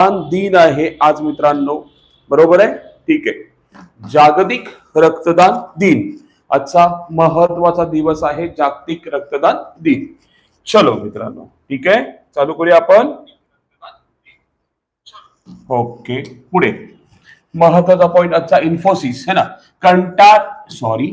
रक्तदान दिन आहे आज मित्रांनो. बरोबर आहे? ठीक आहे. जागतिक रक्तदान दिन. आजचा महत्त्वाचा दिवस आहे जागतिक रक्तदान दिन. चलो मित्रांनो. ठीक आहे? चालू करूया आपण. ओके. पुढे. महत्त्वाचा पॉइंट आजचा इन्फोसिस है ना? कंटार सॉरी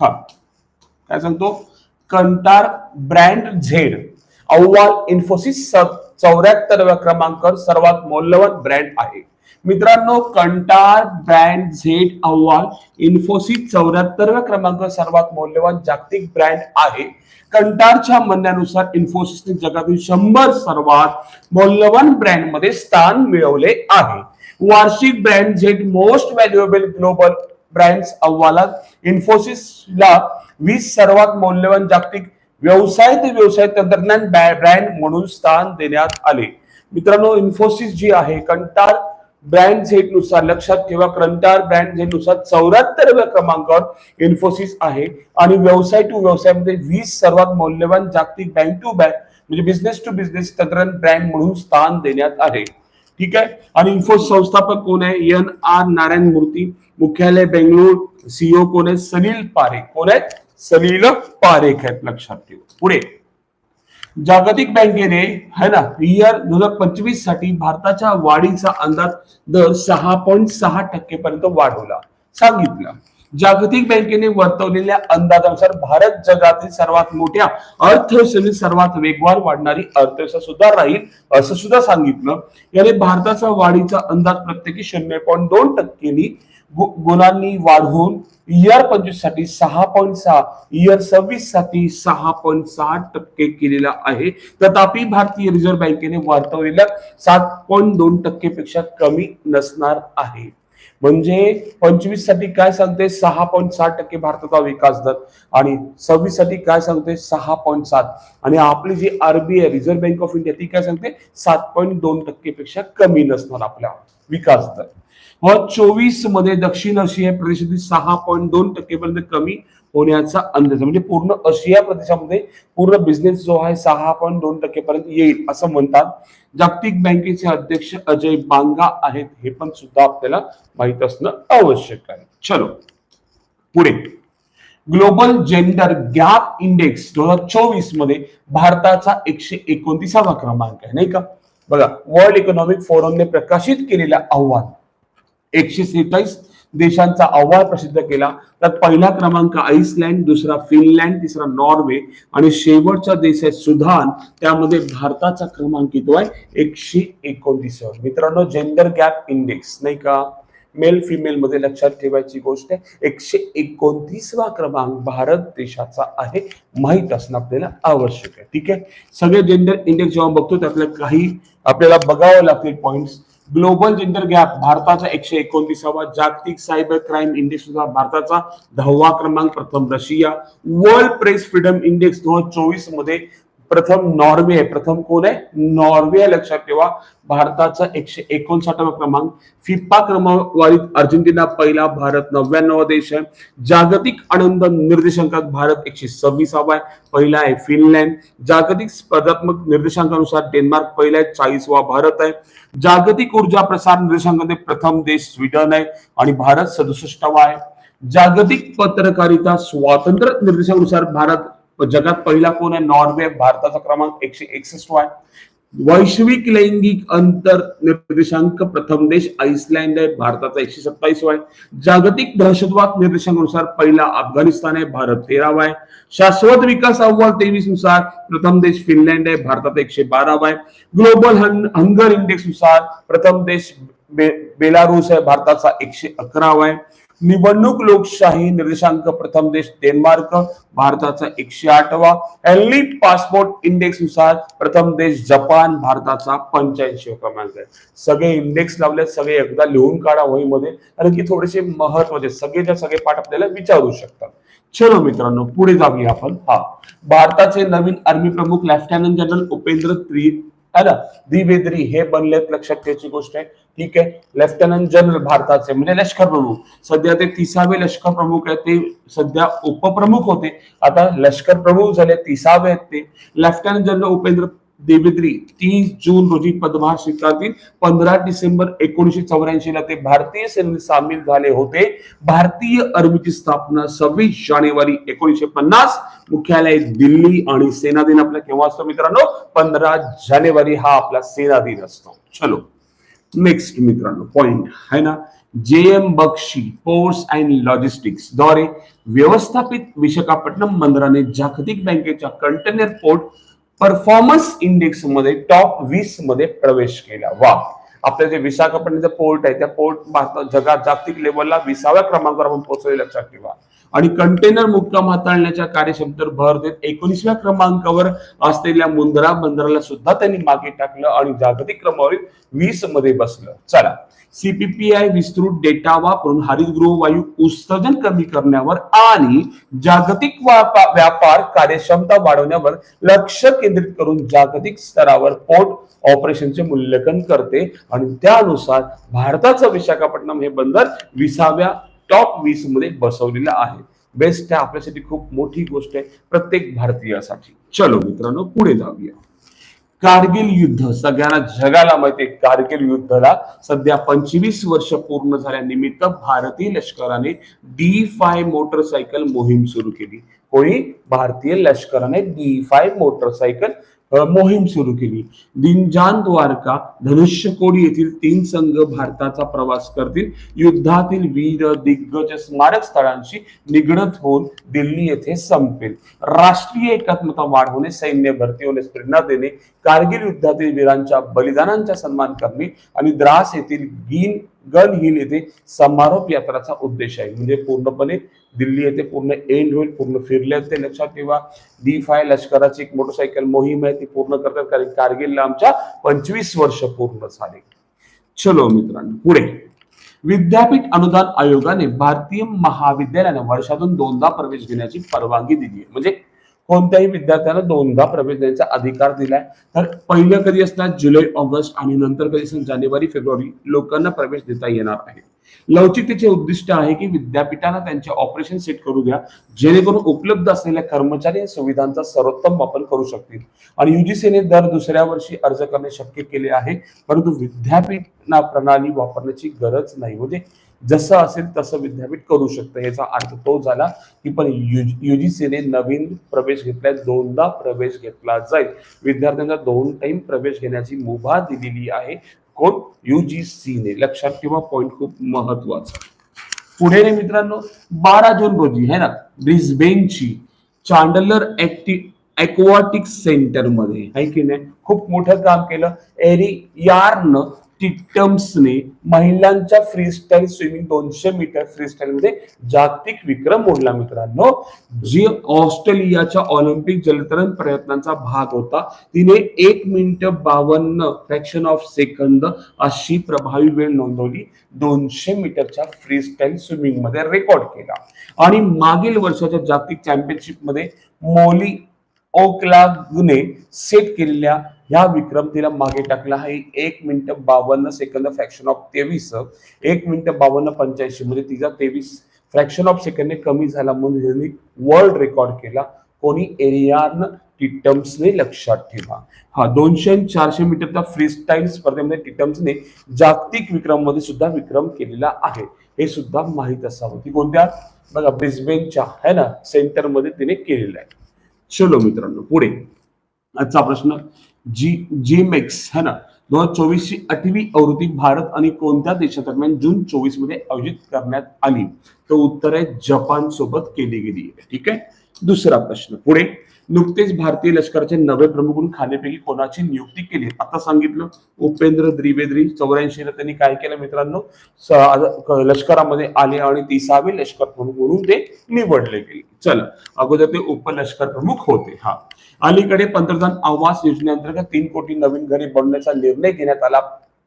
हा. काय सांगतो? Kantar brand Z. अव्वाल इन्फोसिस चौऱ्याहत्तरव्या क्रमांकावर सर्वात मौल्यवान ब्रँड आहे. मित्रांनो कंटार ब्रँड झेड अहवाल इन्फोसिस चौऱ्याहत्तरव्या क्रमांकावर सर्वात मौल्यवान जागतिक ब्रँड आहे. कंटारच्या म्हणण्यानुसार इन्फोसिसने जगातील शंभर सर्वात मौल्यवान ब्रँडमध्ये स्थान मिळवले आहे. वार्षिक brand Z most valuable global brands अहवालात इन्फोसिसला वीस सर्वात मौल्यवान जागतिक व्यवसाय ते व्यवसाय तंत्रज्ञान ब्रँड म्हणून स्थान देण्यात आले. मित्रांनो इन्फोसिस जी आहे कंटार ब्रँड झेडनुसार लक्षात ठेवा कंटार ब्रँड झेडनुसार चौऱ्याहत्तरव्या क्रमांकावर इन्फोसिस आहे. आणि व्यवसाय टू व्यवसायामध्ये वीस सर्वात मौल्यवान जागतिक बँक टू बँक म्हणजे बिझनेस टू बिझनेस तंत्रज्ञान ब्रँड म्हणून स्थान देण्यात आले. ठीक आहे? आणि इन्फोसिस संस्थापक कोण आहे? एन आर नारायण मूर्ती. मुख्यालय बेंगळूर सीओ कोण आहे? सलील पारे. कोण आहेत? सलील पारेख आहेत लक्षात ठेवा. पुढे. जागतिक बँकेने है ना इयर दोन हजार पंचवीससाठी भारताच्या वाढीचा अंदाज दर सहा पॉईंट सहा टक्केपर्यंत वाढवला. सांगितलं. जागतिक बँकेने वर्तवलेल्या अंदाजानुसार भारत जगातील सर्वात मोठ्या अर्थव्यवस्थेने सर्वात वेगवान वाढणारी अर्थव्यवस्था सुद्धा राहील असं सुद्धा सांगितलं. याने भारताचा वाढीचा अंदाज प्रत्येकी शून्य पॉईंट दोन टक्केनी गुणांनी वाढवून इयर पंचवीससाठी सहा पॉईंट सहा इयर सव्वीससाठी सहा पॉईंट सहा टक्के केलेला आहे. तथापि भारतीय रिझर्व्ह बँकेने वर्तवलेल्या सात पॉईंट दोन टक्के पेक्षा कमी नसणार आहे. म्हणजे पंचवीससाठी काय सांगते सहा पॉईंट सात टक्के भारताचा विकास दर. आणि सव्वीससाठी काय सांगते सहा पॉईंट सात. आणि आपली जी RBI reserve bank of India ती काय सांगते? सात पॉईंट दोन टक्केपेक्षा कमी नसणार आपल्या विकास दर. व चोवीसमध्ये दक्षिण आशिया प्रदेशातील सहा पॉईंट दोन टक्केपर्यंत कमी होण्याचा अंदाज म्हणजे पूर्ण आशिया प्रदेशामध्ये पूर्ण बिझनेस जो आहे सहा पॉईंट दोन टक्केपर्यंत येईल असं म्हणतात. जागतिक बँकेचे अध्यक्ष अजय बांगा आहेत हे पण सुद्धा आपल्याला माहीत असणं आवश्यक आहे. चलो. पुढे. ग्लोबल जेंडर गॅप इंडेक्स दोन हजार चोवीसमध्ये भारताचा एकशे एकोणतीसावा क्रमांक आहे नाही का? बघा वर्ल्ड इकॉनॉमिक फोरमने प्रकाशित केलेला आव्हान एकशे सेहेचाळीस देशांचा अहवाल प्रसिद्ध केला. त्यात पहिला क्रमांक आईसलँड दुसरा फिनलँड तिसरा नॉर्वे आणि शेवटचा देश आहे सुधान. त्यामध्ये भारताचा क्रमांक किती आहे? एकशे एकोणतीस. मित्रांनो जेंडर गॅप इंडेक्स नाही का? मेल फिमेल मध्ये लक्षात ठेवायची गोष्ट आहे. एकशे एकोणतीसवा क्रमांक भारत देशाचा आहे माहीत असणं आपल्याला आवश्यक आहे. ठीक आहे? सगळे जेंडर इंडेक्स जेव्हा बघतो त्यातल्या काही आपल्याला बघावं लागतील पॉइंट्स ग्लोबल जेंडर गॅप भारताचा एकशे एकोणतीसावा जागतिक सायबर क्राईम इंडेक्स सुद्धा भारताचा दहावा क्रमांक प्रथम Russia. World press freedom index दोन हजार चोवीसमध्ये प्रथम नॉर्वे आहे प्रथम कोण आहे? नॉर्वे आहे लक्षात ठेवा. भारताचा एकशे एकोणसाठावा क्रमांक. फिफा क्रमवारीत अर्जेंटिना पहिला भारत नव्याण्णव देश आहे. जागतिक आनंद निर्देशांकात भारत एकशे सव्वीसावा आहे. पहिला आहे फिनलँड. जागतिक स्पर्धात्मक निर्देशांकानुसार डेन्मार्क पहिला आहे चाळीसवा भारत आहे. जागतिक ऊर्जा प्रसार निर्देशांकामध्ये प्रथम देश स्वीडन आहे आणि भारत सदुसष्टावा आहे. जागतिक पत्रकारिता स्वातंत्र्य निर्देशानुसार भारत जगात पहिला कोण आहे? नॉर्वे, भारताचा क्रमांक एकशे एकसष्ट आहे. वैश्विक लैंगिक अंतर निर्देशांक प्रथम देश आईसलँड आहे, भारताचा एकशे सत्तावीस आहे. जागतिक दहशतवाद निर्देशांकानुसार पहिला अफगाणिस्तान आहे, भारत तेरावा आहे. शाश्वत विकास अहवाल तेवीस नुसार प्रथम देश फिनलँड आहे, भारतात एकशे बारावा आहे. ग्लोबल हंगर इंडेक्स नुसार प्रथम देश बे- बेलारूस आहे, भारताचा एकशे अकरावा आहे. निवडणूक लोकशाही निर्देशांक प्रथम देश डेन्मार्क भारताचा एकशे आठवा. एलिट पासपोर्ट इंडेक्सनुसार प्रथम देश जपान भारताचा पंच्याऐंशी क्रमांक आहे. सगळे इंडेक्स लावले सगळे एकदा लिहून काढा वहीमध्ये कारण की थोडेसे महत्त्वाचे सगळेच्या सगळे पाठ आपल्याला विचारू शकतात. चलो मित्रांनो पुढे जाऊया आपण. हा. भारताचे नवीन आर्मी प्रमुख लेफ्टनंट जनरल उपेंद्र त्रि है ना? दिवेद्री हे बनलेत लक्षात ठेवायची गोष्ट आहे. ठीक आहे. लेफ्टनंट जनरल भारताचे म्हणजे लष्कर प्रमुख. सध्या ते तिसावे लष्कर प्रमुख आहेत. ते सध्या उपप्रमुख होते. आता लष्कर प्रमुख झाले तिसावे आहेत ते. लेफ्टनंट जनरल उपेंद्र देवेद्री तीस जून रोजी पदभार स्वीकारतील. पंधरा डिसेंबर एकोणीसशे चौऱ्याऐंशी ला ते भारतीय सेनेत सामील झाले होते. भारतीय आर्मीची स्थापना सव्वीस जानेवारी एकोणीसशे पन्नास. मुख्यालय दिल्ली आणि सेना दिन आपला केव्हा असतो मित्रांनो? पंधरा जानेवारी हा आपला सेना दिन असतो. चलो. नेक्स्ट मित्रांनो पॉइंट है ना? J M Baxi ports and लॉजिस्टिक्सद्वारे व्यवस्थापित विशाखापट्टणम बंदराने जागतिक बँकेच्या कंटेनर पोर्ट परफॉर्मन्स इंडेक्समध्ये टॉप वीसमध्ये प्रवेश केला. वा. आपलं जे विशाखापट्टणमचं पोर्ट आहे त्या पोर्ट जगात जागतिक लेवलला विसाव्या क्रमांकावर आपण पोहोचले लक्षात ठेवा. आणि कंटेनर मुक्काम हाताळण्याच्या कार्यक्षमतेवर भर देत एकोणीसव्या क्रमांकावर असलेल्या मुंद्रा बंदराला सुद्धा त्यांनी मागे टाकलं आणि जागतिक क्रमावरील वीसमध्ये बसलं. चला सीपीपीआय विस्तृत डेटा वापरून हरितगृह वायू उत्सर्जन कमी करण्यावर आणि जागतिक व्यापार कार्यक्षमता वाढवण्यावर लक्ष केंद्रित करून जागतिक स्तरावर पोर्ट ऑपरेशनचे मूल्यांकन करते. आणि त्यानुसार भारताचं विशाखापट्टणम हे बंदर विसाव्या टॉप वीसमध्ये बसवलेलं आहे. बेस्ट आहे आपल्यासाठी खूप मोठी गोष्ट आहे प्रत्येक भारतीयासाठी. चलो मित्रांनो पुढे जाऊया. कारगिल युद्ध सगळ्यांना जगाला माहिती कारगिल युद्धाला सध्या पंचवीस वर्ष पूर्ण झाल्यानिमित्त भारतीय लष्कराने डी फाय मोटरसायकल मोहीम सुरू केली. कोणी? भारतीय लष्कराने डी फाय मोटरसायकल मोहीम सुरू केली. दिनजान द्वारका धनुष्यकोडी येथील तीन संघ भारताचा प्रवास करतील. युद्धातील वीर दिग्गज स्मारक स्थळांशी निगडत होऊन दिल्ली येथे संपेल. राष्ट्रीय एकात्मता वाढवणे सैन्य भरती होण्यास प्रेरणा देणे कारगिल युद्धातील वीरांच्या बलिदानांचा सन्मान करणे आणि द्रास येथील गीन गन हिल येथे समारोप यात्राचा उद्देश आहे. म्हणजे पूर्णपणे दिल्ली येथे पूर्ण एंड होईल पूर्ण फिरले ते लक्षात ठेवा. डी फाय लष्कराची एक मोटरसायकल मोहीम आहे ती पूर्ण करतात. कारण कारगिलला आमच्या पंचवीस वर्ष पूर्ण झाले. चलो मित्रांनो पुढे. विद्यापीठ अनुदान आयोगाने भारतीय महाविद्यालयाने वर्षातून दोनदा प्रवेश घेण्याची परवानगी दिली आहे. म्हणजे कोणत्याही विद्यार्थ्यांना दोनदा प्रवेश देण्याचा अधिकार दिलाय. तर पहिलं कधी असणार? जुलै ऑगस्ट आणि नंतर कधी असणार? जानेवारी फेब्रुवारी लोकांना प्रवेश देता येणार आहे. लवचिकतेचे उद्दिष्ट आहे की विद्यापीठांना त्यांचे ऑपरेशन सेट करू द्या. जेणेकरून उपलब्ध असलेल्या कर्मचारी सुविधांचा सर्वोत्तम वापर करू शकतील. आणि युजीसीने दर दुसऱ्या वर्षी अर्ज करणे शक्य केले आहे. परंतु विद्यापीठ प्रणाली वापरण्याची गरज नाही. म्हणजे जसं असेल तसं विद्यापीठ करू शकतं. याचा अर्थ तो झाला की पण युजीसीने नवीन प्रवेश घेतलाय. दोनदा प्रवेश घेतला जाईल. विद्यार्थ्यांना दोन टाइम प्रवेश घेण्याची मुभा दिलेली आहे. कोण? युजीसीने लक्षात ठेवा पॉइंट खूप महत्त्वाचा. पुढे रे मित्रांनो बारा जून रोजी है ना? ब्रिस्बेनची चांडलर ऍक्टिव एक्वाटिक सेंटरमध्ये आहे की नाही? खूप मोठं काम केलं. एरी यार्न टिटम्सने महिलांच्या फ्रीस्टाईल स्विमिंग दोनशे मीटर फ्रीस्टाईल मध्ये जागतिक विक्रम मोडला मित्रांनो. जी ऑस्ट्रेलियाच्या ऑलिम्पिक जलतरण प्रयत्नांचा भाग होता तिने एक मिनिट बावन्न फ्रॅक्शन ऑफ सेकंद अशी प्रभावी वेळ नोंदवली दोनशे मीटरच्या फ्रीस्टाईल स्विमिंगमध्ये रेकॉर्ड केला. आणि मागील वर्षाच्या जागतिक चॅम्पियनशिपमध्ये मोली ओकलागने सेट केलेल्या ह्या विक्रम तिला मागे टाकला आहे. एक मिनिट बावन्न सेकंद फ्रॅक्शन ऑफ तेवीस. एक मिनिट बावन्न पंच्याऐंशी म्हणजे तिचा तेवीस फ्रॅक्शन ऑफ सेकंड कमी झाला म्हणून वर्ल्ड रेकॉर्ड केला कोणी एरियान टिटम्सने लक्षात ठेवा. हा दोनशे आणि चारशे मीटरच्या फ्रीस्टाईल स्पर्धेमध्ये टिटम्सने जागतिक विक्रममध्ये सुद्धा विक्रम केलेला आहे. हे सुद्धा माहीत असावं. ती कोणत्या? बघा ब्रिस्बेनच्या है ना सेंटरमध्ये तिने केलेलं आहे. चलो मित्रांनो पुढे. आजचा प्रश्न जी जी मेक्स है ना? दोन हजार चोवीस ची आठवी आवृत्ती भारत आणि कोणत्या देशादरम्यान जून चोवीसमध्ये आयोजित करण्यात आली? तर उत्तर आहे जपान सोबत केली गेली ठीक आहे? दुसरा प्रश्न पुढे. नुकतेच भारतीय लष्कराचे नवे प्रमुख म्हणून खालीपैकी कोणाची नियुक्ती केली आता सांगितलं उपेंद्र द्विवेदी चौऱ्याऐंशीला त्यांनी काय केलं मित्रांनो? लष्करामध्ये आले आणि तिसावे लष्कर प्रमुख म्हणून ते निवडले गेले. चला अगोदर ते उपलष्कर प्रमुख होते. हा. अलीकडे पंतप्रधान आवास योजनेअंतर्गत तीन कोटी नवीन घरे बनवण्याचा निर्णय घेण्यात आला.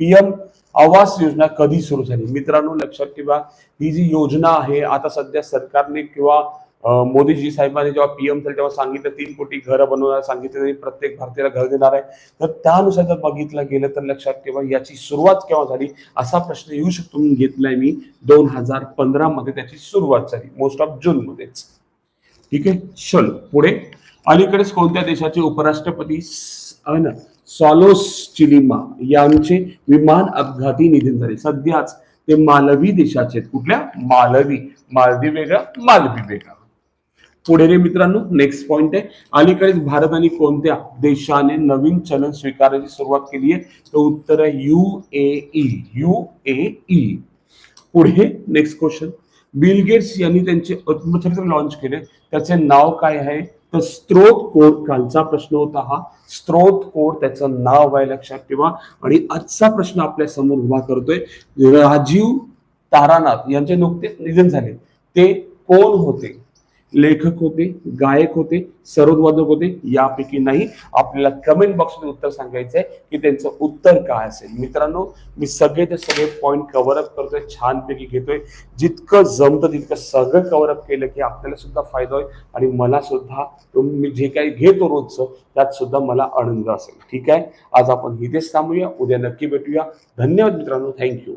पीएम आवास योजना कधी सुरू झाली? मित्रांनो लक्षात ठेवा ही जी योजना आहे आता सध्या सरकारने किंवा मोदीजी साहेबांनी जेव्हा पीएम झाले तेव्हा सांगितलं तीन कोटी घरं बनवणार सांगितलं प्रत्येक भारतीयाला घर देणार आहे. तर त्यानुसार जर बघितलं गेलं तर लक्षात ठेवा याची सुरुवात केव्हा झाली? असा प्रश्न येऊ शकतो म्हणून घेतलाय मी दोन हजार पंधरा मध्ये त्याची सुरुवात झाली मोस्ट ऑफ जून मध्येच. ठीक आहे? चल पुढे. अलीकडेच कोणत्या देशाचे उपराष्ट्रपती सॉलोस चिलिमा यांचे विमान अपघाती निधन झाले? सध्याच ते मालवी देशाचे आहेत. कुठल्या? मालवी. मालदीव वेगळा मालवी वेगळा. पुढे रे मित्रांनो नेक्स्ट पॉइंट आहे. अलीकडेच भारत आणि कोणत्या देशाने नवीन चलन स्वीकारायची सुरुवात केली आहे? तर उत्तर आहे युएई युएई पुढे नेक्स्ट क्वेश्चन बिल गेट्स यांनी त्यांचे आत्मचरित्र लॉन्च केले. त्याचे नाव काय आहे? तर स्त्रोत कोड कालचा प्रश्न होता हा. स्त्रोत कोड त्याचं नाव आहे लक्षात ठेवा. आणि आजचा प्रश्न आपल्यासमोर उभा करतोय. राजीव तारानाथ यांचे नुकतेच निधन झाले. ते कोण होते? लेखक होते गायक होते सरोदवादक होते यापैकी नाही. आपल्याला कमेंट बॉक्समध्ये उत्तर सांगायचं आहे की त्यांचं उत्तर काय असेल. मित्रांनो मी सगळे ते सगळे पॉईंट कव्हरअप करतोय छानपैकी घेतोय. जितकं जमतं तितकं सगळं कव्हरअप केलं की आपल्याला सुद्धा फायदा होईल आणि मला सुद्धा मी जे काही घेतो रोजचं त्यात सुद्धा मला आनंद असेल. ठीक आहे? आज आपण इथेच थांबूया. उद्या नक्की भेटूया. धन्यवाद मित्रांनो. थँक्यू